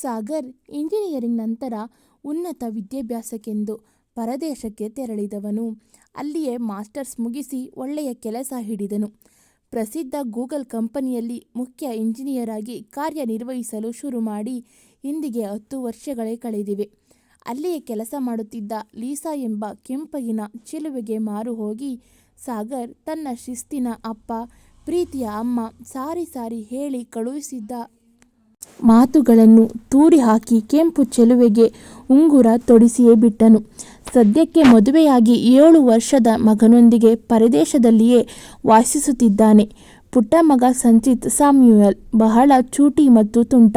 Sagar engineering ನಂತರ ಉನ್ನತ ವಿದ್ಯಾಭ್ಯಾಸಕ್ಕೆಂದು ಪರದೇಶಕ್ಕೆ ತೆರಳಿದವನು. ಅಲ್ಲಿಯೇ ಮಾಸ್ಟರ್ಸ್ ಮುಗಿಸಿ ಒಳ್ಳೆಯ ಕೆಲಸ ಹಿಡಿದನು. ಪ್ರಸಿದ್ಧ ಗೂಗಲ್ ಕಂಪನಿಯಲ್ಲಿ ಮುಖ್ಯ ಇಂಜಿನಿಯರ್ ಆಗಿ ಕಾರ್ಯನಿರ್ವಹಿಸಲು ಶುರು ಮಾಡಿ ಇಂದಿಗೆ ಹತ್ತು ವರ್ಷಗಳೇ ಕಳೆದಿವೆ. ಅಲ್ಲಿಯೇ ಕೆಲಸ ಮಾಡುತ್ತಿದ್ದ ಲೀಸಾ ಎಂಬ ಕೆಂಪಗಿನ ಚೆಲುವೆಗೆ ಮಾರು ಹೋಗಿ ಸಾಗರ್ ತನ್ನ ಶಿಸ್ತಿನ ಅಪ್ಪ, ಪ್ರೀತಿಯ ಅಮ್ಮ ಸಾರಿ ಸಾರಿ ಹೇಳಿ ಕಳುಹಿಸಿದ್ದ ಮಾತುಗಳನ್ನು ತೂರಿ ಹಾಕಿ ಕೆಂಪು ಚೆಲುವೆಗೆ ಉಂಗುರ ತೊಡಿಸಿಯೇ ಬಿಟ್ಟನು. ಸದ್ಯಕ್ಕೆ ಮದುವೆಯಾಗಿ ಏಳು ವರ್ಷದ ಮಗನೊಂದಿಗೆ ಪರದೇಶದಲ್ಲಿಯೇ ವಾಸಿಸುತ್ತಿದ್ದಾನೆ. ಪುಟ್ಟ ಮಗ ಸಂಚಿತ್ ಸಾಮ್ಯುಯಲ್ ಬಹಳ ಚೂಟಿ ಮತ್ತು ತುಂಟ.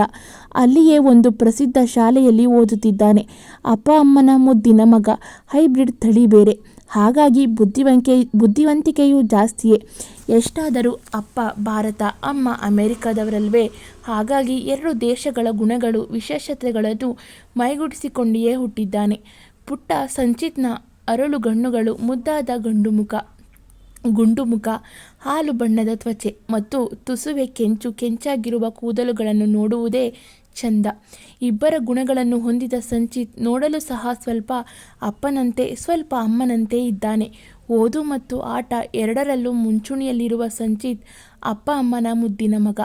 ಅಲ್ಲಿಯೇ ಒಂದು ಪ್ರಸಿದ್ಧ ಶಾಲೆಯಲ್ಲಿ ಓದುತ್ತಿದ್ದಾನೆ. ಅಪ್ಪ ಅಮ್ಮನ ಮುದ್ದಿನ ಮಗ. ಹೈಬ್ರಿಡ್ ತಳಿ ಬೇರೆ. ಹಾಗಾಗಿ ಬುದ್ಧಿವಂತಿಕೆಯೂ ಜಾಸ್ತಿಯೇ. ಎಷ್ಟಾದರೂ ಅಪ್ಪ ಭಾರತ, ಅಮ್ಮ ಅಮೆರಿಕದವರಲ್ವೇ. ಹಾಗಾಗಿ ಎರಡು ದೇಶಗಳ ಗುಣಗಳು, ವಿಶೇಷತೆಗಳನ್ನು ಮೈಗೂಡಿಸಿಕೊಂಡಿಯೇ ಹುಟ್ಟಿದ್ದಾನೆ. ಪುಟ್ಟ ಸಂಚಿತ್ನ ಅರಳುಗಣ್ಣುಗಳು, ಮುದ್ದಾದ ಗುಂಡು ಮುಖ, ಹಾಲು ಬಣ್ಣದ ತ್ವಚೆ ಮತ್ತು ತುಸುವೆ ಕೆಂಚು ಕೆಂಚಾಗಿರುವ ಕೂದಲುಗಳನ್ನು ನೋಡುವುದೇ ಚಂದ ಇಬ್ಬರ ಗುಣಗಳನ್ನು ಹೊಂದಿದ ಸಂಚಿತ್ ನೋಡಲು ಸಹ ಸ್ವಲ್ಪ ಅಪ್ಪನಂತೆ ಸ್ವಲ್ಪ ಅಮ್ಮನಂತೆ ಇದ್ದಾನೆ. ಓದು ಮತ್ತು ಆಟ ಎರಡರಲ್ಲೂ ಮುಂಚೂಣಿಯಲ್ಲಿರುವ ಸಂಚಿತ್ ಅಪ್ಪ ಅಮ್ಮನ ಮುದ್ದಿನ ಮಗ.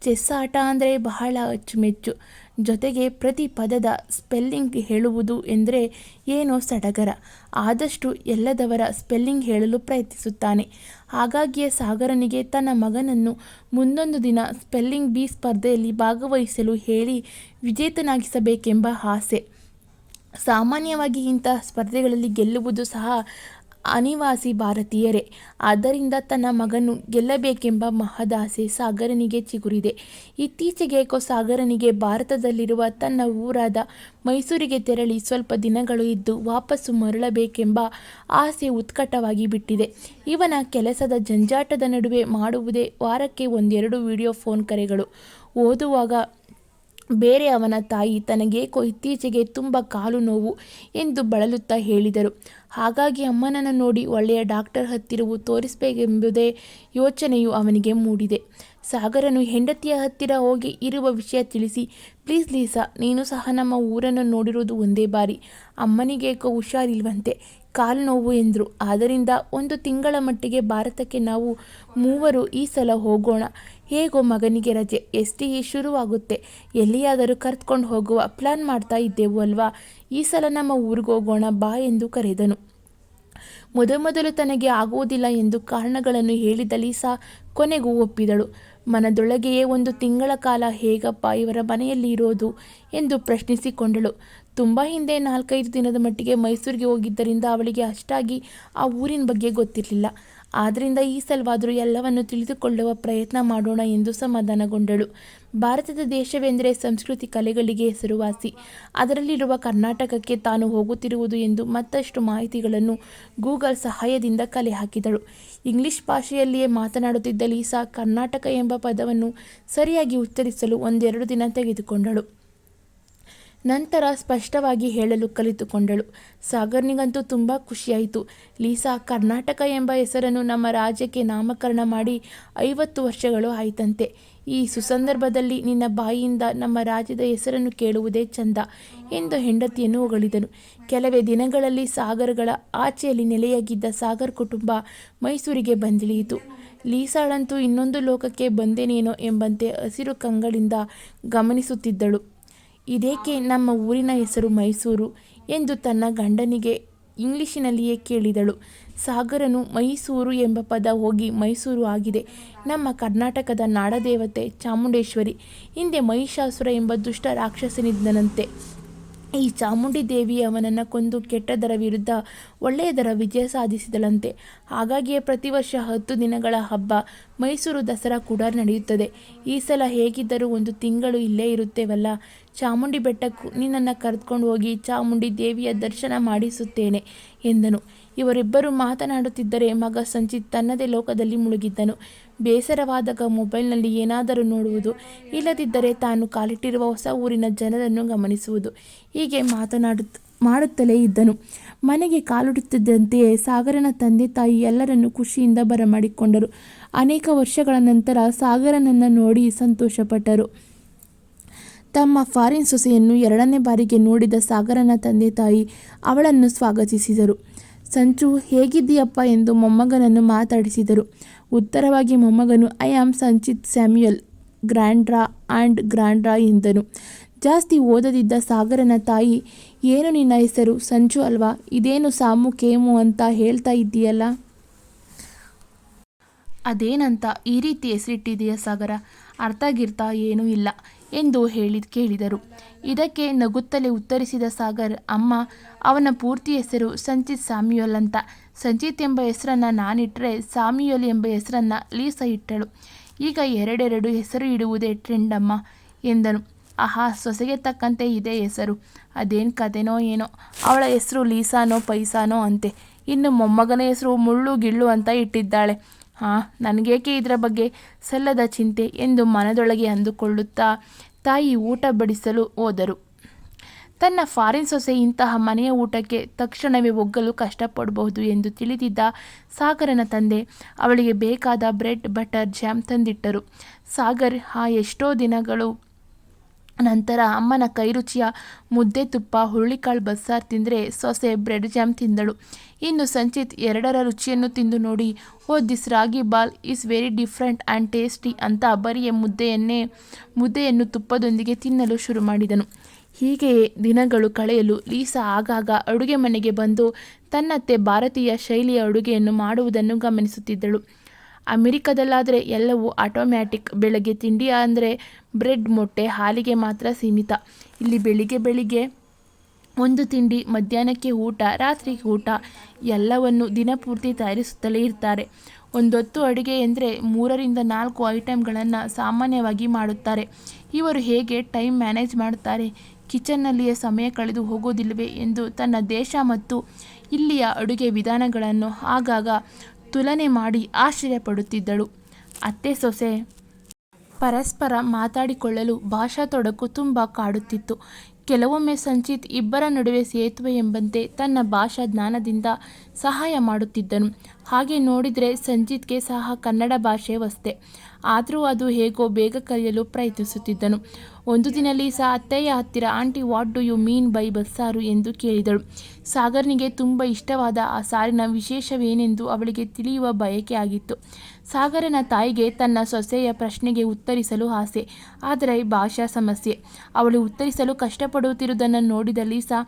ಚೆಸ್ ಆಟ ಅಂದರೆ ಬಹಳ ಅಚ್ಚುಮೆಚ್ಚು. ಜೊತೆಗೆ ಪ್ರತಿ ಪದದ ಸ್ಪೆಲ್ಲಿಂಗ್ ಹೇಳುವುದು ಎಂದರೆ ಏನೋ ಸಡಗರ. ಆದಷ್ಟು ಎಲ್ಲದವರ ಸ್ಪೆಲ್ಲಿಂಗ್ ಹೇಳಲು ಪ್ರಯತ್ನಿಸುತ್ತಾನೆ. ಹಾಗಾಗಿಯೇ ಸಾಗರನಿಗೆ ತನ್ನ ಮಗನನ್ನು ಮುಂದೊಂದು ದಿನ ಸ್ಪೆಲ್ಲಿಂಗ್ ಬಿ ಸ್ಪರ್ಧೆಯಲ್ಲಿ ಭಾಗವಹಿಸಲು ಹೇಳಿ ವಿಜೇತನಾಗಿಸಬೇಕೆಂಬ ಆಸೆ. ಸಾಮಾನ್ಯವಾಗಿ ಇಂತಹ ಸ್ಪರ್ಧೆಗಳಲ್ಲಿ ಗೆಲ್ಲುವುದು ಸಹ ಅನಿವಾಸಿ ಭಾರತೀಯರೇ. ಆದ್ದರಿಂದ ತನ್ನ ಮಗನು ಗೆಲ್ಲಬೇಕೆಂಬ ಮಹದಾಸೆ ಸಾಗರನಿಗೆ ಚಿಗುರಿದೆ. ಇತ್ತೀಚೆಗೇಕೋ ಸಾಗರನಿಗೆ ಭಾರತದಲ್ಲಿರುವ ತನ್ನ ಊರಾದ ಮೈಸೂರಿಗೆ ತೆರಳಿ ಸ್ವಲ್ಪ ದಿನಗಳು ಇದ್ದು ವಾಪಸ್ಸು ಮರಳಬೇಕೆಂಬ ಆಸೆ ಉತ್ಕಟವಾಗಿ ಬಿಟ್ಟಿದೆ. ಇವನ ಕೆಲಸದ ಜಂಜಾಟದ ನಡುವೆ ಮಾಡುವುದೇ ವಾರಕ್ಕೆ ಒಂದೆರಡು ವಿಡಿಯೋ ಫೋನ್ ಕರೆಗಳು. ಓದುವಾಗ ಬೇರೆ ಅವನ ತಾಯಿ ತನಗೇಕೋ ಇತ್ತೀಚೆಗೆ ತುಂಬ ಕಾಲು ನೋವು ಎಂದು ಬಳಲುತ್ತಾ ಹೇಳಿದರು. ಹಾಗಾಗಿ ಅಮ್ಮನನ್ನು ನೋಡಿ ಒಳ್ಳೆಯ ಡಾಕ್ಟರ್ ಹತ್ತಿರವು ತೋರಿಸಬೇಕೆಂಬುದೇ ಯೋಚನೆಯು ಅವನಿಗೆ ಮೂಡಿದೆ. ಸಾಗರನು ಹೆಂಡತಿಯ ಹತ್ತಿರ ಹೋಗಿ ಇರುವ ವಿಷಯ ತಿಳಿಸಿ ಪ್ಲೀಸ್ ಲೀಸಾ, ನೀನು ಸಹ ನಮ್ಮ ಊರನ್ನು ನೋಡಿರುವುದು ಒಂದೇ ಬಾರಿ. ಅಮ್ಮನಿಗೇಕೋ ಹುಷಾರಿಲ್ವಂತೆ. ಕಾಲು ನೋವು ಎಂದರು ಆದ್ದರಿಂದ ಒಂದು ತಿಂಗಳ ಮಟ್ಟಿಗೆ ಭಾರತಕ್ಕೆ ನಾವು ಮೂವರು ಈ ಸಲ ಹೋಗೋಣ. ಹೇಗೋ ಮಗನಿಗೆ ರಜೆ, ಎಸ್ ಟಿ ಶುರುವಾಗುತ್ತೆ. ಎಲ್ಲಿಯಾದರೂ ಕರ್ತ್ಕೊಂಡು ಹೋಗುವ ಪ್ಲಾನ್ ಮಾಡ್ತಾ ಇದ್ದೆವು ಅಲ್ವಾ. ಈ ಸಲ ನಮ್ಮ ಊರಿಗೋಗೋಣ ಬಾ ಎಂದು ಕರೆದನು. ಮೊದಮೊದಲು ತನಗೆ ಆಗುವುದಿಲ್ಲ ಎಂದು ಕಾರಣಗಳನ್ನು ಹೇಳಿದ ಲೀಸಾ ಕೊನೆಗೂ ಒಪ್ಪಿದಳು. ಮನದೊಳಗೆಯೇ ಒಂದು ತಿಂಗಳ ಕಾಲ ಹೇಗಪ್ಪ ಇವರ ಮನೆಯಲ್ಲಿ ಇರೋದು ಎಂದು ಪ್ರಶ್ನಿಸಿಕೊಂಡಳು. ತುಂಬ ಹಿಂದೆ ನಾಲ್ಕೈದು ದಿನದ ಮಟ್ಟಿಗೆ ಮೈಸೂರಿಗೆ ಹೋಗಿದ್ದರಿಂದ ಅವಳಿಗೆ ಅಷ್ಟಾಗಿ ಆ ಊರಿನ ಬಗ್ಗೆ ಗೊತ್ತಿರಲಿಲ್ಲ. ಆದ್ದರಿಂದ ಈ ಸಲವಾದರೂ ಎಲ್ಲವನ್ನು ತಿಳಿದುಕೊಳ್ಳುವ ಪ್ರಯತ್ನ ಮಾಡೋಣ ಎಂದು ಸಮಾಧಾನಗೊಂಡಳು. ಭಾರತದ ದೇಶವೆಂದರೆ ಸಂಸ್ಕೃತಿ ಕಲೆಗಳಿಗೆ ಹೆಸರುವಾಸಿ. ಅದರಲ್ಲಿರುವ ಕರ್ನಾಟಕಕ್ಕೆ ತಾನು ಹೋಗುತ್ತಿರುವುದು ಎಂದು ಮತ್ತಷ್ಟು ಮಾಹಿತಿಗಳನ್ನು ಗೂಗಲ್ ಸಹಾಯದಿಂದ ಕಲೆ ಹಾಕಿದಳು. ಇಂಗ್ಲಿಷ್ ಭಾಷೆಯಲ್ಲಿಯೇ ಮಾತನಾಡುತ್ತಿದ್ದ ಲೀಸಾ ಕರ್ನಾಟಕ ಎಂಬ ಪದವನ್ನು ಸರಿಯಾಗಿ ಉಚ್ಚರಿಸಲು ಒಂದೆರಡು ದಿನ ತೆಗೆದುಕೊಂಡಳು. ನಂತರ ಸ್ಪಷ್ಟವಾಗಿ ಹೇಳಲು ಕಲಿತುಕೊಂಡಳು. ಸಾಗರ್ನಿಗಂತೂ ತುಂಬ ಖುಷಿಯಾಯಿತು. ಲೀಸಾ, ಕರ್ನಾಟಕ ಎಂಬ ಹೆಸರನ್ನು ನಮ್ಮ ರಾಜ್ಯಕ್ಕೆ ನಾಮಕರಣ ಮಾಡಿ ಐವತ್ತು ವರ್ಷಗಳು ಆಯಿತಂತೆ. ಈ ಸುಸಂದರ್ಭದಲ್ಲಿ ನಿನ್ನ ಬಾಯಿಯಿಂದ ನಮ್ಮ ರಾಜ್ಯದ ಹೆಸರನ್ನು ಕೇಳುವುದೇ ಚಂದ ಎಂದು ಹೆಂಡತಿಯನ್ನು ಹೊಗಳಿದನು. ಕೆಲವೇ ದಿನಗಳಲ್ಲಿ ಸಾಗರಗಳ ಆಚೆಯಲ್ಲಿ ನೆಲೆಯಾಗಿದ್ದ ಸಾಗರ್ ಕುಟುಂಬ ಮೈಸೂರಿಗೆ ಬಂದಿಳಿಯಿತು. ಲೀಸಾಳಂತೂ ಇನ್ನೊಂದು ಲೋಕಕ್ಕೆ ಬಂದೇನೇನೋ ಎಂಬಂತೆ ಹಸಿರು ಕಂಗಳಿಂದ ಗಮನಿಸುತ್ತಿದ್ದಳು. ಇದೇಕೆ ನಮ್ಮ ಊರಿನ ಹೆಸರು ಮೈಸೂರು ಎಂದು ತನ್ನ ಗಂಡನಿಗೆ ಇಂಗ್ಲಿಷಿನಲ್ಲಿಯೇ ಕೇಳಿದಳು. ಸಾಗರನು ಮೈಸೂರು ಎಂಬ ಪದ ಹೋಗಿ ಮೈಸೂರು ಆಗಿದೆ. ನಮ್ಮ ಕರ್ನಾಟಕದ ನಾಡದೇವತೆ ಚಾಮುಂಡೇಶ್ವರಿ. ಹಿಂದೆ ಮಹಿಷಾಸುರ ಎಂಬ ದುಷ್ಟ ರಾಕ್ಷಸನಿದ್ದನಂತೆ. ಈ ಚಾಮುಂಡಿ ದೇವಿ ಅವನನ್ನು ಕೊಂದು ಕೆಟ್ಟದರ ವಿರುದ್ಧ ಒಳ್ಳೆಯದರ ವಿಜಯ ಸಾಧಿಸಿದಳಂತೆ. ಹಾಗಾಗಿಯೇ ಪ್ರತಿ ವರ್ಷ ಹತ್ತು ದಿನಗಳ ಹಬ್ಬ ಮೈಸೂರು ದಸರಾ ಕೂಡ ನಡೆಯುತ್ತದೆ. ಈ ಸಲ ಹೇಗಿದ್ದರೂ ಒಂದು ತಿಂಗಳು ಇಲ್ಲೇ ಇರುತ್ತೇವಲ್ಲ. ಚಾಮುಂಡಿ ಬೆಟ್ಟಕ್ಕೂ ನಿನ್ನನ್ನು ಕರೆದುಕೊಂಡು ಹೋಗಿ ಚಾಮುಂಡಿ ದೇವಿಯ ದರ್ಶನ ಮಾಡಿಸುತ್ತೇನೆ ಎಂದನು. ಇವರಿಬ್ಬರು ಮಾತನಾಡುತ್ತಿದ್ದರೆ ಮಗ ಸಂಚಿತ್ ತನ್ನದೇ ಲೋಕದಲ್ಲಿ ಮುಳುಗಿದ್ದನು. ಬೇಸರವಾದಾಗ ಮೊಬೈಲ್ನಲ್ಲಿ ಏನಾದರೂ ನೋಡುವುದು, ಇಲ್ಲದಿದ್ದರೆ ತಾನು ಕಾಲಿಟ್ಟಿರುವ ಹೊಸ ಊರಿನ ಜನರನ್ನು ಗಮನಿಸುವುದು. ಹೀಗೆ ಮಾಡುತ್ತಲೇ ಇದ್ದನು. ಮನೆಗೆ ಕಾಲಿಡುತ್ತಿದ್ದಂತೆಯೇ ಸಾಗರನ ತಂದೆ ತಾಯಿ ಎಲ್ಲರನ್ನು ಖುಷಿಯಿಂದ ಬರಮಾಡಿಕೊಂಡರು. ಅನೇಕ ವರ್ಷಗಳ ನಂತರ ಸಾಗರನನ್ನು ನೋಡಿ ಸಂತೋಷಪಟ್ಟರು. ತಮ್ಮ ಫಾರಿನ್ ಸೊಸೆಯನ್ನು ಎರಡನೇ ಬಾರಿಗೆ ನೋಡಿದ ಸಾಗರನ ತಂದೆ ತಾಯಿ ಅವಳನ್ನು ಸ್ವಾಗತಿಸಿದರು. ಸಂಚು, ಹೇಗಿದ್ದೀಯಪ್ಪ? ಎಂದು ಮೊಮ್ಮಗನನ್ನು ಮಾತಾಡಿಸಿದರು. ಉತ್ತರವಾಗಿ, ಮೊಮ್ಮಗನು I am Sanchit Samuel grandpa and grandpa ಎಂದನು. ಜಾಸ್ತಿ ಓದದಿದ್ದ ಸಾಗರನ ತಾಯಿ, ಏನು ನಿನ್ನ ಹೆಸರು? ಸಂಚು ಅಲ್ವಾ? ಇದೇನು ಸಾಮು ಕೇಮು ಅಂತ ಹೇಳ್ತಾ ಇದ್ದೀಯಲ್ಲ? ಅದೇನಂತ? ಈ ರೀತಿ ಹೆಸರಿಟ್ಟಿದೆಯಾ ಸಾಗರ? ಅರ್ಥ ಗಿರ್ತಾ ಏನೂ ಇಲ್ಲ ಎಂದು ಹೇಳಿ ಕೇಳಿದರು. ಇದಕ್ಕೆ ನಗುತ್ತಲೇ ಉತ್ತರಿಸಿದ ಸಾಗರ್, ಅಮ್ಮ, ಅವನ ಪೂರ್ತಿ ಹೆಸರು ಸಂಚಿತ್ ಸಾಮ್ಯುಯಲ್ ಅಂತ. ಸಂಚಿತ್ ಎಂಬ ಹೆಸರನ್ನು ನಾನಿಟ್ಟರೆ ಸಾಮ್ಯುಯಲ್ ಎಂಬ ಹೆಸರನ್ನು ಲೀಸಾ ಇಟ್ಟಳು. ಈಗ ಎರಡೆರಡು ಹೆಸರು ಇಡುವುದೇ ಟ್ರೆಂಡ್ ಅಮ್ಮ, ಎಂದನು. ಆಹಾ, ಸೊಸೆಗೆ ತಕ್ಕಂತೆ ಇದೆ ಹೆಸರು. ಅದೇನು ಕತೆನೋ ಏನೋ. ಅವಳ ಹೆಸರು ಲೀಸಾನೋ ಪೈಸಾನೋ ಅಂತೆ. ಇನ್ನು ಮೊಮ್ಮಗನ ಹೆಸರು ಮುಳ್ಳು ಗಿಳ್ಳು ಅಂತ ಇಟ್ಟಿದ್ದಾಳೆ. ಹಾಂ ನನಗೇಕೆ ಇದರ ಬಗ್ಗೆ ಸಲ್ಲದ ಚಿಂತೆ ಎಂದು ಮನದೊಳಗೆ ಅಂದುಕೊಳ್ಳುತ್ತಾ ತಾಯಿ ಊಟ ಬಡಿಸಲು ಹೋದರು. ತನ್ನ ಫಾರಿನ್ ಸೊಸೆ ಇಂತಹ ಮನೆಯ ಊಟಕ್ಕೆ ತಕ್ಷಣವೇ ಒಗ್ಗಲು ಕಷ್ಟಪಡಬಹುದು ಎಂದು ತಿಳಿದಿದ್ದ ಸಾಗರನ ತಂದೆ ಅವಳಿಗೆ ಬೇಕಾದ ಬ್ರೆಡ್, ಬಟರ್ ಜ್ಯಾಮ್ ತಂದಿಟ್ಟರು. ಸಾಗರ್, ಆ ಎಷ್ಟೋ ದಿನಗಳು ನಂತರ ಅಮ್ಮನ ಕೈರುಚಿಯ ಮುದ್ದೆ ತುಪ್ಪ, ಹುರುಳಿಕಾಳು ಬಸ್ಸಾರು ತಿಂದರೆ ಸೊಸೆ ಬ್ರೆಡ್ ಜಾಮ್ ತಿಂದಳು. ಇನ್ನು ಸಂಚಿತ್ ಎರಡರ ರುಚಿಯನ್ನು ತಿಂದು ನೋಡಿ, ಓ, this ragi ball is very different and tasty ಅಂತ ಬರಿಯ ಮುದ್ದೆಯನ್ನೇ, ಮುದ್ದೆಯನ್ನು ತುಪ್ಪದೊಂದಿಗೆ ತಿನ್ನಲು ಶುರು ಮಾಡಿದನು. ಹೀಗೆಯೇ ದಿನಗಳು ಕಳೆಯಲು ಲೀಸಾ ಆಗಾಗ ಅಡುಗೆ ಮನೆಗೆ ಬಂದು ತನ್ನತ್ತೆ ಭಾರತೀಯ ಶೈಲಿಯ ಅಡುಗೆಯನ್ನು ಮಾಡುವುದನ್ನು ಗಮನಿಸುತ್ತಿದ್ದಳು. ಅಮೆರಿಕದಲ್ಲಾದರೆ ಎಲ್ಲವೂ ಆಟೋಮ್ಯಾಟಿಕ್. ಬೆಳಗ್ಗೆ ತಿಂಡಿ ಅಂದರೆ ಬ್ರೆಡ್, ಮೊಟ್ಟೆ, ಹಾಲಿಗೆ ಮಾತ್ರ ಸೀಮಿತ. ಇಲ್ಲಿ ಬೆಳಿಗ್ಗೆ ಬೆಳಿಗ್ಗೆ ಒಂದು ತಿಂಡಿ, ಮಧ್ಯಾಹ್ನಕ್ಕೆ ಊಟ, ರಾತ್ರಿಗೆ ಊಟ, ಎಲ್ಲವನ್ನು ದಿನಪೂರ್ತಿ ತಯಾರಿಸುತ್ತಲೇ ಇರ್ತಾರೆ. ಒಂದೊತ್ತು ಅಡುಗೆ ಎಂದರೆ ಮೂರರಿಂದ ನಾಲ್ಕು ಐಟಮ್ಗಳನ್ನು ಸಾಮಾನ್ಯವಾಗಿ ಮಾಡುತ್ತಾರೆ. ಇವರು ಹೇಗೆ ಟೈಮ್ ಮ್ಯಾನೇಜ್ ಮಾಡುತ್ತಾರೆ? ಕಿಚನ್ನಲ್ಲಿಯೇ ಸಮಯ ಕಳೆದು ಹೋಗೋದಿಲ್ಲವೇ ಎಂದು ತನ್ನ ದೇಶ ಮತ್ತು ಇಲ್ಲಿಯ ಅಡುಗೆ ವಿಧಾನಗಳನ್ನು ಆಗಾಗ ತುಲನೆ ಮಾಡಿ ಆಶ್ಚರ್ಯಪಡುತ್ತಿದ್ದಳು. ಅತ್ತೆ ಸೊಸೆ, ಪರಸ್ಪರ ಮಾತಾಡಿಕೊಳ್ಳಲು ಭಾಷಾ ತೊಡಕು ತುಂಬ ಕಾಡುತ್ತಿತ್ತು. ಕೆಲವೊಮ್ಮೆ ಸಂಚಿತ್ ಇಬ್ಬರ ನಡುವೆ ಸೇತುವೆ ಎಂಬಂತೆ ತನ್ನ ಭಾಷಾ ಜ್ಞಾನದಿಂದ ಸಹಾಯ ಮಾಡುತ್ತಿದ್ದನು. ಹಾಗೆ ನೋಡಿದರೆ ಸಂಚಿತ್ಗೆ ಸಹ ಕನ್ನಡ ಭಾಷೆ ವಸ್ತೆ. ಆದರೂ ಅದು ಹೇಗೋ ಬೇಗ ಕಲಿಯಲು ಪ್ರಯತ್ನಿಸುತ್ತಿದ್ದನು. ಒಂದು ದಿನ ಲೀಸಾ ಅತ್ತೆಯ ಹತ್ತಿರ, aunty what do you mean by bassaru? ಎಂದು ಕೇಳಿದಳು. ಸಾಗರ್ನಿಗೆ ತುಂಬ ಇಷ್ಟವಾದ ಆ ಸಾರಿನ ವಿಶೇಷವೇನೆಂದು ಅವಳಿಗೆ ತಿಳಿಯುವ ಬಯಕೆ ಆಗಿತ್ತು. ಸಾಗರನ ತಾಯಿಗೆ ತನ್ನ ಸೊಸೆಯ ಪ್ರಶ್ನೆಗೆ ಉತ್ತರಿಸಲು ಆಸೆ, ಆದರೆ ಭಾಷಾ ಸಮಸ್ಯೆ. ಅವಳು ಉತ್ತರಿಸಲು ಕಷ್ಟಪಡುತ್ತಿರುವುದನ್ನು ನೋಡಿದ Lisa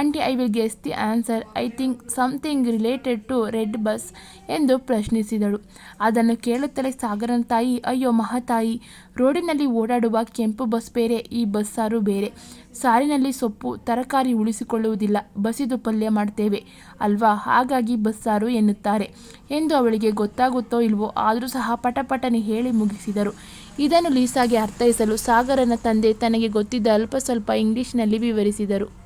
aunty I will guess the answer I think something related to red bus ಎಂದು ಪ್ರಶ್ನಿಸಿದಳು. ಅದನ್ನು ಕೇಳುತ್ತಲೇ ಸಾಗರನ ತಾಯಿ, ಅಯ್ಯೋ, ಮಹಾತಾಯಿ ರೋಡಿನಲ್ಲಿ ಓಡಾಡುವ ಕೆಂಪು ಬಸ್ ಬೇರೆ, ಈ ಬಸ್ಸಾರು ಬೇರೆ. ಸಾರಿನಲ್ಲಿ ಸೊಪ್ಪು, ತರಕಾರಿ ಉಳಿಸಿಕೊಳ್ಳುವುದಿಲ್ಲ. ಬಸಿದು ಪಲ್ಯ ಮಾಡ್ತೇವೆ ಅಲ್ವಾ? ಹಾಗಾಗಿ ಬಸ್ಸಾರು ಎನ್ನುತ್ತಾರೆ. ಎಂದು ಅವಳಿಗೆ ಗೊತ್ತಾಗುತ್ತೋ ಇಲ್ವೋ ಆದರೂ ಸಹ ಪಟಪಟನೆ ಹೇಳಿ ಮುಗಿಸಿದರು. ಇದನ್ನು ಲೀಸಾಗೆ ಅರ್ಥೈಸಲು ಸಾಗರನ ತಂದೆ ತನಗೆ ಗೊತ್ತಿದ್ದ ಅಲ್ಪ ಸ್ವಲ್ಪ ಇಂಗ್ಲಿಷ್ನಲ್ಲಿ ವಿವರಿಸಿದರು.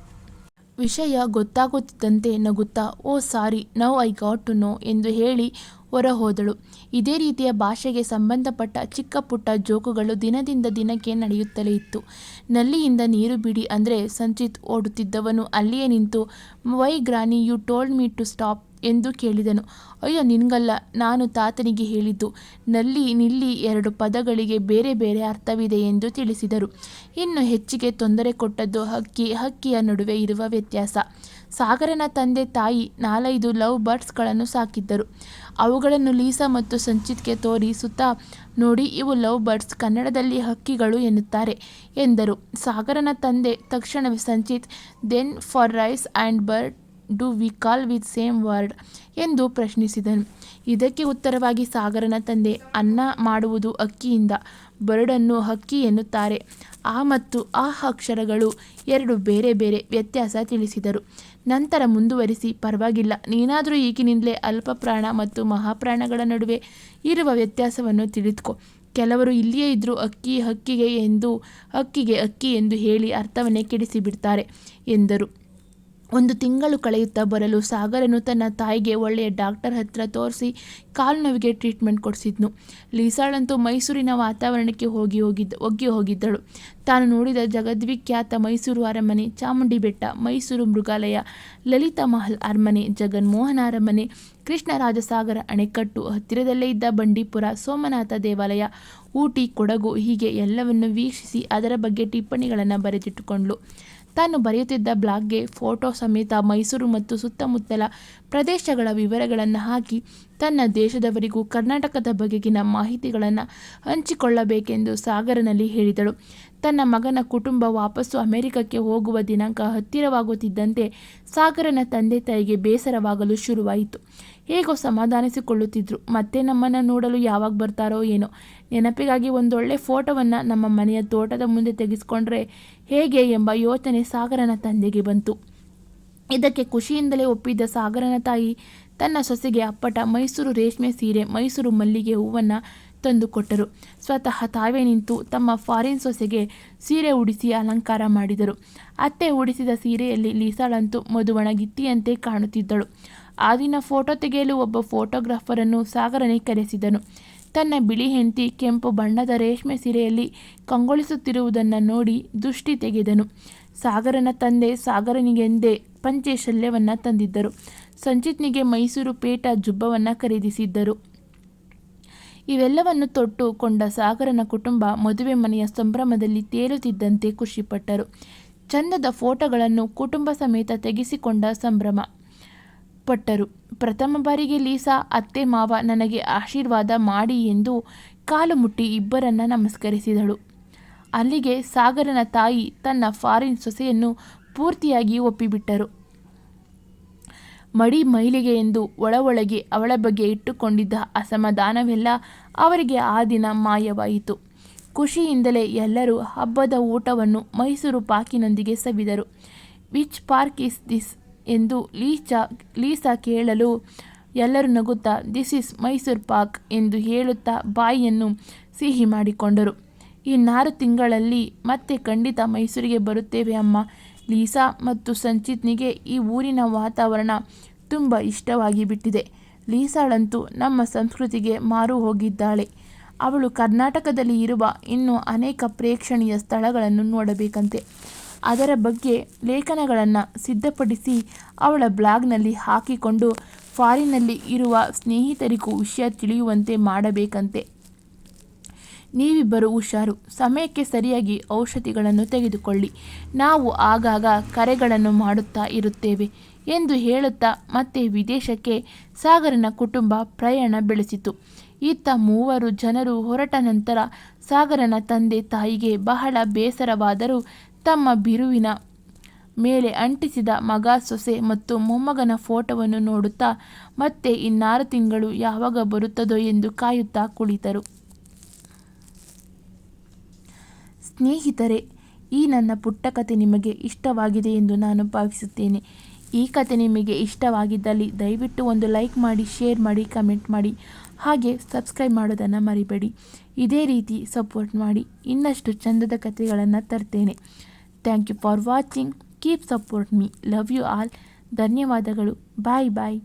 ವಿಷಯ ಗೊತ್ತಾಗುತ್ತಿದ್ದಂತೆ ನಗುತ್ತಾ, ಓ sorry, now I got to know ಎಂದು ಹೇಳಿ ಹೊರ ಹೋದಳು ಇದೇ ರೀತಿಯ ಭಾಷೆಗೆ ಸಂಬಂಧಪಟ್ಟ ಚಿಕ್ಕ ಪುಟ್ಟ ಜೋಕುಗಳು ದಿನದಿಂದ ದಿನಕ್ಕೆ ನಡೆಯುತ್ತಲೇ ಇತ್ತು. ನಲ್ಲಿಯಿಂದ ನೀರು ಬಿಡಿ ಅಂದರೆ ಸಂಚಿತ್ ಓಡುತ್ತಿದ್ದವನು ಅಲ್ಲಿಯೇ ನಿಂತು, why granny, you told me to stop ಎಂದು ಕೇಳಿದನು. ಅಯ್ಯೋ, ನಿನಗಲ್ಲ, ನಾನು ತಾತನಿಗೆ ಹೇಳಿದ್ದು, ನಲ್ಲಿ ನಿಲ್ಲಿ ಎರಡು ಪದಗಳಿಗೆ ಬೇರೆ ಬೇರೆ ಅರ್ಥವಿದೆ ಎಂದು ತಿಳಿಸಿದರು. ಇನ್ನು ಹೆಚ್ಚಿಗೆ ತೊಂದರೆ ಕೊಟ್ಟದ್ದು ಹಕ್ಕಿ, ಹಕ್ಕಿಯ ನಡುವೆ ಇರುವ ವ್ಯತ್ಯಾಸ. ಸಾಗರನ ತಂದೆ ತಾಯಿ ನಾಲೈದು ಲವ್ ಬರ್ಡ್ಸ್ಗಳನ್ನು ಸಾಕಿದ್ದರು. ಅವುಗಳನ್ನು ಲೀಸಾ ಮತ್ತು ಸಂಚಿತ್ಗೆ ತೋರಿಸುತ್ತಾ, ನೋಡಿ, ಇವು ಲವ್ ಬರ್ಡ್ಸ್, ಕನ್ನಡದಲ್ಲಿ ಹಕ್ಕಿಗಳು ಎನ್ನುತ್ತಾರೆ ಎಂದರು. ಸಾಗರನ ತಂದೆ ತಕ್ಷಣವೇ Sanchit then for rice and bird do we call with same word ಎಂದು ಪ್ರಶ್ನಿಸಿದನು. ಇದಕ್ಕೆ ಉತ್ತರವಾಗಿ ಸಾಗರನ ತಂದೆ, ಅನ್ನ ಮಾಡುವುದು ಅಕ್ಕಿಯಿಂದ, ಬರಡನ್ನು ಹಕ್ಕಿ ಎನ್ನುತ್ತಾರೆ. ಆ ಮತ್ತು ಆ ಅಕ್ಷರಗಳು ಎರಡು ಬೇರೆ ಬೇರೆ ವ್ಯತ್ಯಾಸ ತಿಳಿಸಿದರು. ನಂತರ ಮುಂದುವರಿಸಿ, ಪರವಾಗಿಲ್ಲ, ನೀನಾದರೂ ಈಗಿನಿಂದಲೇ ಅಲ್ಪ ಪ್ರಾಣ ಮತ್ತು ಮಹಾಪ್ರಾಣಗಳ ನಡುವೆ ಇರುವ ವ್ಯತ್ಯಾಸವನ್ನು ತಿಳಿದುಕೋ. ಕೆಲವರು ಇಲ್ಲಿಯೇ ಇದ್ದರೂ ಅಕ್ಕಿ ಹಕ್ಕಿಗೆ ಎಂದು ಹಕ್ಕಿಗೆ ಅಕ್ಕಿ ಎಂದು ಹೇಳಿ ಅರ್ಥವನ್ನೇ ಕೆಡಿಸಿಬಿಡ್ತಾರೆ, ಎಂದರು. ಒಂದು ತಿಂಗಳು ಕಳೆಯುತ್ತಾ ಬರಲು ಸಾಗರನು ತನ್ನ ತಾಯಿಗೆ ಒಳ್ಳೆಯ ಡಾಕ್ಟರ್ ಹತ್ರ ತೋರಿಸಿ ಕಾಲು ನೋವಿಗೆ ಟ್ರೀಟ್ಮೆಂಟ್ ಕೊಡಿಸಿದ್ನು. ಲೀಸಾಳಂತೂ ಮೈಸೂರಿನ ವಾತಾವರಣಕ್ಕೆ ಹೋಗಿ ಹೋಗಿದ್ದ, ಒಗ್ಗಿ ಹೋಗಿದ್ದಳು. ತಾನು ನೋಡಿದ ಜಗದ್ವಿಖ್ಯಾತ ಮೈಸೂರು ಅರಮನೆ ಚಾಮುಂಡಿ ಬೆಟ್ಟ ಮೈಸೂರು ಮೃಗಾಲಯ, ಲಲಿತಾ ಮಹಲ್ ಅರಮನೆ, ಜಗನ್ಮೋಹನ ಅರಮನೆ, ಕೃಷ್ಣರಾಜಸಾಗರ ಅಣೆಕಟ್ಟು, ಹತ್ತಿರದಲ್ಲೇ ಇದ್ದ ಬಂಡೀಪುರ, ಸೋಮನಾಥ ದೇವಾಲಯ, ಊಟಿ, ಕೊಡಗು ಹೀಗೆ ಎಲ್ಲವನ್ನು ವೀಕ್ಷಿಸಿ ಅದರ ಬಗ್ಗೆ ಟಿಪ್ಪಣಿಗಳನ್ನು ಬರೆದಿಟ್ಟುಕೊಂಡ್ಳು. ತಾನು ಬರೆಯುತ್ತಿದ್ದ ಬ್ಲಾಗ್ಗೆ ಫೋಟೋ ಸಮೇತ ಮೈಸೂರು ಮತ್ತು ಸುತ್ತಮುತ್ತಲ ಪ್ರದೇಶಗಳ ವಿವರಗಳನ್ನು ಹಾಕಿ ತನ್ನ ದೇಶದವರಿಗೂ ಕರ್ನಾಟಕದ ಬಗೆಗಿನ ಮಾಹಿತಿಗಳನ್ನು ಹಂಚಿಕೊಳ್ಳಬೇಕೆಂದು ಸಾಗರನಲ್ಲಿ ಹೇಳಿದಳು. ತನ್ನ ಮಗನ ಕುಟುಂಬ ವಾಪಸ್ಸು ಅಮೆರಿಕಕ್ಕೆ ಹೋಗುವ ದಿನಾಂಕ ಹತ್ತಿರವಾಗುತ್ತಿದ್ದಂತೆ ಸಾಗರನ ತಂದೆ ತಾಯಿಗೆ ಬೇಸರವಾಗಲು ಶುರುವಾಯಿತು. ಹೇಗೋ ಸಮಾಧಾನಿಸಿಕೊಳ್ಳುತ್ತಿದ್ರು. ಮತ್ತೆ ನಮ್ಮನ್ನು ನೋಡಲು ಯಾವಾಗ ಬರ್ತಾರೋ ಏನೋ. ನೆನಪಿಗಾಗಿ ಒಂದೊಳ್ಳೆ ಫೋಟೋವನ್ನು ನಮ್ಮ ಮನೆಯ ತೋಟದ ಮುಂದೆ ತೆಗೆಸ್ಕೊಂಡ್ರೆ ಹೇಗೆ ಎಂಬ ಯೋಚನೆ ಸಾಗರನ ತಂದೆಗೆ ಬಂತು. ಇದಕ್ಕೆ ಖುಷಿಯಿಂದಲೇ ಒಪ್ಪಿದ್ದ ಸಾಗರನ ತಾಯಿ ತನ್ನ ಸೊಸೆಗೆ ಅಪ್ಪಟ ಮೈಸೂರು ರೇಷ್ಮೆ ಸೀರೆ, ಮೈಸೂರು ಮಲ್ಲಿಗೆ ಹೂವನ್ನು ತಂದುಕೊಟ್ಟರು ಸ್ವತಃ ತಾವೇ ನಿಂತು ತಮ್ಮ ಫಾರಿನ್ ಸೊಸೆಗೆ ಸೀರೆ ಉಡಿಸಿ ಅಲಂಕಾರ ಮಾಡಿದರು. ಅತ್ತೆ ಉಡಿಸಿದ ಸೀರೆಯಲ್ಲಿ ಲೀಸಾಳಂತೂ ಮಧುವಣಗಿತ್ತಿಯಂತೆ ಕಾಣುತ್ತಿದ್ದಳು. ಆ ದಿನ ಫೋಟೋ ತೆಗೆಯಲು ಒಬ್ಬ ಫೋಟೋಗ್ರಾಫರನ್ನು ಸಾಗರನೇ ಕರೆಸಿದನು ತನ್ನ ಬಿಳಿ ಹೆಂಡತಿ ಕೆಂಪು ಬಣ್ಣದ ರೇಷ್ಮೆ ಸೀರೆಯಲ್ಲಿ ಕಂಗೊಳಿಸುತ್ತಿರುವುದನ್ನು ನೋಡಿ ದೃಷ್ಟಿ ತೆಗೆದನು. ಸಾಗರನ ತಂದೆ ಸಾಗರನಿಗೆಂದೇ ಪಂಚೆ ಶಲ್ಯವನ್ನು ತಂದಿದ್ದರು. ಸಂಚಿತ್ನಿಗೆ ಮೈಸೂರು ಪೇಟ ಜುಬ್ಬವನ್ನು ಖರೀದಿಸಿದ್ದರು. ಇವೆಲ್ಲವನ್ನು ತೊಟ್ಟು ಕೊಂಡ ಸಾಗರನ ಕುಟುಂಬ ಮದುವೆ ಮನೆಯ ಸಂಭ್ರಮದಲ್ಲಿ ತೇಲುತ್ತಿದ್ದಂತೆ ಖುಷಿಪಟ್ಟರು. ಚಂದದ ಫೋಟೋಗಳನ್ನು ಕುಟುಂಬ ಸಮೇತ ತೆಗೆಸಿಕೊಂಡ ಸಂಭ್ರಮ. ಪಟ್ಟರು. ಪ್ರಥಮ ಬಾರಿಗೆ ಲೀಸಾ, ಅತ್ತೆ, ಮಾವ ನನಗೆ ಆಶೀರ್ವಾದ ಮಾಡಿ ಎಂದು ಕಾಲು ಮುಟ್ಟಿ ಇಬ್ಬರನ್ನ ನಮಸ್ಕರಿಸಿದಳು. ಅಲ್ಲಿಗೆ ಸಾಗರನ ತಾಯಿ ತನ್ನ ಫಾರಿನ್ ಸೊಸೆಯನ್ನು ಪೂರ್ತಿಯಾಗಿ ಒಪ್ಪಿಬಿಟ್ಟರು. ಮಡಿ ಮೈಲಿಗೆ ಎಂದು ಒಳ ಒಳಗೆ ಅವಳ ಬಗ್ಗೆ ಇಟ್ಟುಕೊಂಡಿದ್ದ ಅಸಮಾಧಾನವೆಲ್ಲ ಅವರಿಗೆ ಆ ದಿನ ಮಾಯವಾಯಿತು. ಖುಷಿಯಿಂದಲೇ ಎಲ್ಲರೂ ಹಬ್ಬದ ಊಟವನ್ನು ಮೈಸೂರು ಪಾಕಿನೊಂದಿಗೆ ಸವಿದರು. Which park is this? ಎಂದು ಲೀಸಾ ಲೀಸಾ ಕೇಳಲು ಎಲ್ಲರೂ ನಗುತ್ತಾ ದಿಸ್ ಇಸ್ ಮೈಸೂರು ಪಾಕ್ ಎಂದು ಹೇಳುತ್ತಾ ಬಾಯಿಯನ್ನು ಸಿಹಿ ಮಾಡಿಕೊಂಡರು. ಇನ್ನಾರು ತಿಂಗಳಲ್ಲಿ ಮತ್ತೆ ಖಂಡಿತ ಮೈಸೂರಿಗೆ ಬರುತ್ತೇವೆ ಅಮ್ಮ. ಲೀಸಾ ಮತ್ತು ಸಂಚಿತ್ನಿಗೆ ಈ ಊರಿನ ವಾತಾವರಣ ತುಂಬ ಇಷ್ಟವಾಗಿ ಬಿಟ್ಟಿದೆ ಲೀಸಾಳಂತೂ ನಮ್ಮ ಸಂಸ್ಕೃತಿಗೆ ಮಾರು ಹೋಗಿದ್ದಾಳೆ. ಅವಳು ಕರ್ನಾಟಕದಲ್ಲಿ ಇರುವ ಇನ್ನೂ ಅನೇಕ ಪ್ರೇಕ್ಷಣೀಯ ಸ್ಥಳಗಳನ್ನು ನೋಡಬೇಕಂತೆ. ಅದರ ಬಗ್ಗೆ ಲೇಖನಗಳನ್ನು ಸಿದ್ಧಪಡಿಸಿ ಅವಳ ಬ್ಲಾಗ್ನಲ್ಲಿ ಹಾಕಿಕೊಂಡು ಫಾರಿನಲ್ಲಿ ಇರುವ ಸ್ನೇಹಿತರಿಗೂ ವಿಷಯ ತಿಳಿಯುವಂತೆ ಮಾಡಬೇಕಂತೆ. ನೀವಿಬ್ಬರು ಹುಷಾರು. ಸಮಯಕ್ಕೆ ಸರಿಯಾಗಿ ಔಷಧಿಗಳನ್ನು ತೆಗೆದುಕೊಳ್ಳಿ. ನಾವು ಆಗಾಗ ಕರೆಗಳನ್ನು ಮಾಡುತ್ತಾ ಇರುತ್ತೇವೆ ಎಂದು ಹೇಳುತ್ತಾ ಮತ್ತೆ ವಿದೇಶಕ್ಕೆ ಸಾಗರನ ಕುಟುಂಬ ಪ್ರಯಾಣ ಬೆಳೆಸಿತು. ಇತ್ತ ಮೂವರು ಜನರು ಹೊರಟ ನಂತರ ಸಾಗರನ ತಂದೆ ತಾಯಿಗೆ ಬಹಳ ಬೇಸರವಾದರೂ ತಮ್ಮ ಬಿರುವಿನ ಮೇಲೆ ಅಂಟಿಸಿದ ಮಗ ಸೊಸೆ ಮತ್ತು ಮೊಮ್ಮಗನ ಫೋಟೋವನ್ನು ನೋಡುತ್ತಾ, ಮತ್ತೆ ಇನ್ನಾರು ತಿಂಗಳು ಯಾವಾಗ ಬರುತ್ತದೋ ಎಂದು ಕಾಯುತ್ತಾ ಕುಳಿತರು. ಸ್ನೇಹಿತರೆ, ಈ ನನ್ನ ಪುಟ್ಟ ಕತೆ ನಿಮಗೆ ಇಷ್ಟವಾಗಿದೆ ಎಂದು ನಾನು ಭಾವಿಸುತ್ತೇನೆ. ಈ ಕತೆ ನಿಮಗೆ ಇಷ್ಟವಾಗಿದ್ದಲ್ಲಿ ದಯವಿಟ್ಟು ಒಂದು ಲೈಕ್ ಮಾಡಿ, ಶೇರ್ ಮಾಡಿ, ಕಮೆಂಟ್ ಮಾಡಿ, ಹಾಗೆ ಸಬ್ಸ್ಕ್ರೈಬ್ ಮಾಡೋದನ್ನು ಮರಿಬೇಡಿ. ಇದೇ ರೀತಿ ಸಪೋರ್ಟ್ ಮಾಡಿ, ಇನ್ನಷ್ಟು ಚಂದದ ಕಥೆಗಳನ್ನು ತರ್ತೇನೆ. Thank you for watching keep support me love you all ಧನ್ಯವಾದಗಳು. Bye bye